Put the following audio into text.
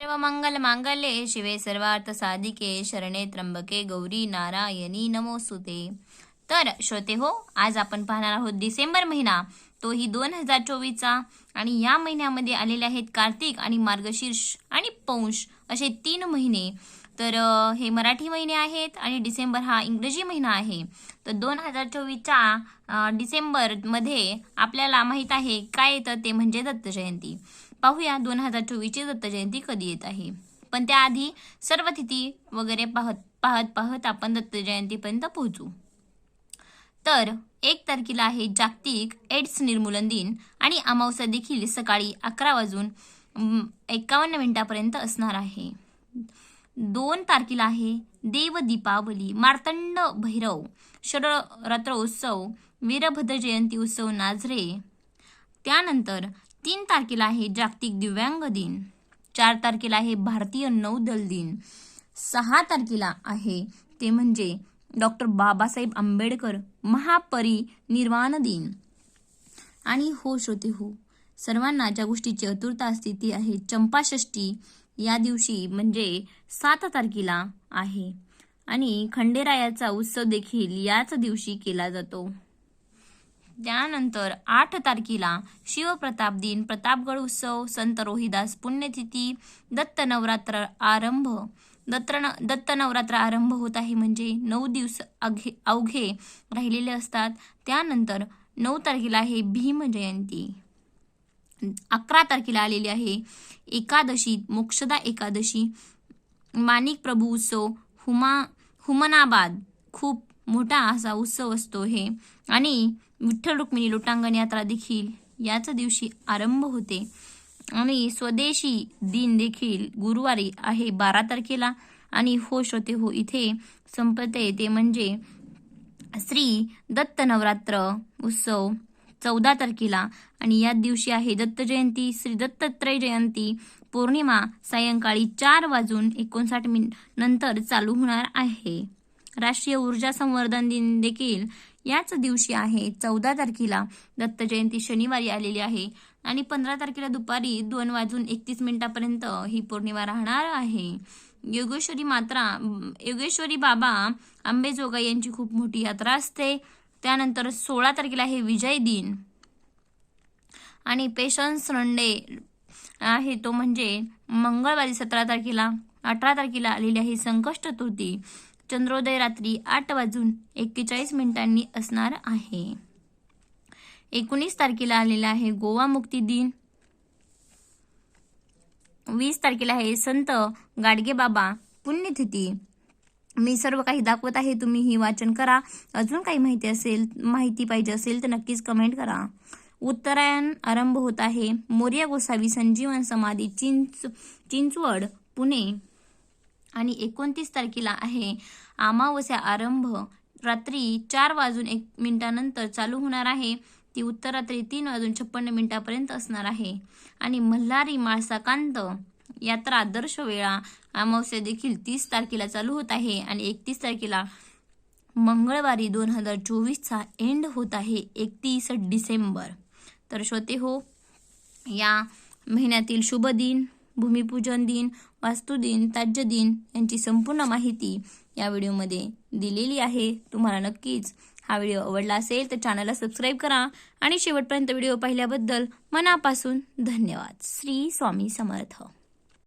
सर्व मंगल मांगल्ये शिवे सर्वार्थ साधिके शरणे त्र्यंबके गौरी नारायणी नमोसुते तर श्रोते हो आज आपण पाहणार आहोत डिसेंबर महिना. तोही दोन हजार चोवीसचा. आणि या महिन्यामध्ये आलेले आहेत कार्तिक आणि मार्गशीर्ष आणि पौष असे तीन महिने. तर हे मराठी महिने आहेत आणि डिसेंबर हा इंग्रजी महिना आहे. तर दोन हजार चोवीसच्या डिसेंबरमध्ये आपल्याला माहीत आहे काय येतं ते म्हणजे दत्त जयंती. पाहूया दोन हजार चोवीसची दत्तजयंती कधी येत आहे. पण त्याआधी सर्व तिथी वगैरे पाहत पाहत पाहत आपण दत्तजयंतीपर्यंत पोहोचू. तर एक तारखेला आहे जागतिक एड्स निर्मूलन दिन आणि अमावस्या देखील सकाळी अकरा वाजून एकावन्न मिनिटापर्यंत असणार आहे. दोन तारखेला आहे देव दीपावली मार्तंड भैरव शररात्रोत्सव वीरभद्र जयंती उत्सव नाझरे त्यानंतर तीन तारखेला आहे जागतिक दिव्यांग दिन. चार तारखेला आहे भारतीय नौदल दिन. सहा तारखेला आहे ते म्हणजे डॉक्टर बाबासाहेब आंबेडकर महापरिनिर्वाण दिन. आणि हो श्रोते हो सर्वांना ज्या गोष्टीची आतुरता असते ती आहे चंपाषष्टी या दिवशी म्हणजे सात तारखेला आहे. आणि खंडेरायाचा उत्सव देखील याच दिवशी केला जातो. त्यानंतर आठ तारखेला शिवप्रताप दिन प्रतापगड उत्सव संत रोहिदास पुण्यतिथी दत्त नवरात्र आरंभ. दत्त दत्त नवरात्र आरंभ होत आहे म्हणजे नऊ दिवस अघे अवघे राहिलेले असतात. त्यानंतर नऊ तारखेला आहे भीम जयंती. अकरा तारखेला आलेली आहे एकादशी मोक्षदा एकादशी. माणिक प्रभू उत्सव हुमा हुमनाबाद. खूप मोठा असा उत्सव असतो हे. आणि विठ्ठल रुक्मिणी लोटांगण यात्रा देखील याच दिवशी आरंभ होते. आणि स्वदेशी दिन देखील गुरुवारी आहे बारा तारखेला. आणि हो श्रोते हो इथे संपते ते म्हणजे श्री दत्त नवरात्र उत्सव चौदा तारखेला. आणि या दिवशी आहे दत्त जयंती श्री दत्तत्रय जयंती. पौर्णिमा सायंकाळी चार वाजून एकोणसाठ मिनिट नंतर चालू होणार आहे. राष्ट्रीय ऊर्जा संवर्धन दिन देखील याच दिवशी आहे. चौदा तारखेला दत्त जयंती शनिवारी आलेली आहे आणि पंधरा तारखेला दुपारी दोन वाजून एकतीस मिनिटापर्यंत ही पौर्णिमा राहणार आहे. योगेश्वरी मात्रा योगेश्वरी बाबा आंबेजोगाई यांची खूप मोठी यात्रा असते. त्यानंतर सोळा तारखेला आहे विजय दिन. आणि पेशन्स रंडे आहे तो म्हणजे मंगळवारी सतरा तारखेला अठरा तारखेला आलेली आहे संकष्ट तुर्ती चंद्रोदय रात्री आठ वाजून एक्केचाळीस मिनिटांनी असणार आहे. एकोणीस तारखेला आलेला आहे गोवा मुक्ती दिन. वीस तारखेला आहे संत गाडगे बाबा पुण्यतिथी. मी सर्व काही दाखवत आहे तुम्ही ही वाचन करा. अजून काही माहिती असेल माहिती पाहिजे असेल तर नक्कीच कमेंट करा. उत्तरायण आरंभ होत आहे. मोर्या गोसावी संजीवन समाधी चिंच चिंचवड पुणे. आणि एकोणतीस तारखेला आहे. अमावस्या आरंभ. रात्री चार वाजून एक मिनिटानंतर चालू होणार आहे. ती उत्तर रात्री तीन वाजून छप्पन्न मिनिटापर्यंत असणार आहे. आणि मल्हारी माळसाकांत यात्रा आदर्श वेळा अमावस्या देखील तीस तारखेला चालू होत आहे आणि एकतीस तारखेला मंगळवारी दोन हजार चोवीसचा एंड होत आहे एकतीस डिसेंबर. तर श्रोते हो या महिन्यातील शुभ दिन. भूमिपूजन दिन वास्तुदिन ताज्य दिन यांची संपूर्ण माहिती या व्हिडिओमध्ये दिलेली आहे. तुम्हाला नक्कीच हा व्हिडिओ आवडला असेल तर चॅनलला सबस्क्राईब करा आणि शेवटपर्यंत व्हिडिओ पाहिल्याबद्दल मनापासून धन्यवाद. श्री स्वामी समर्थ.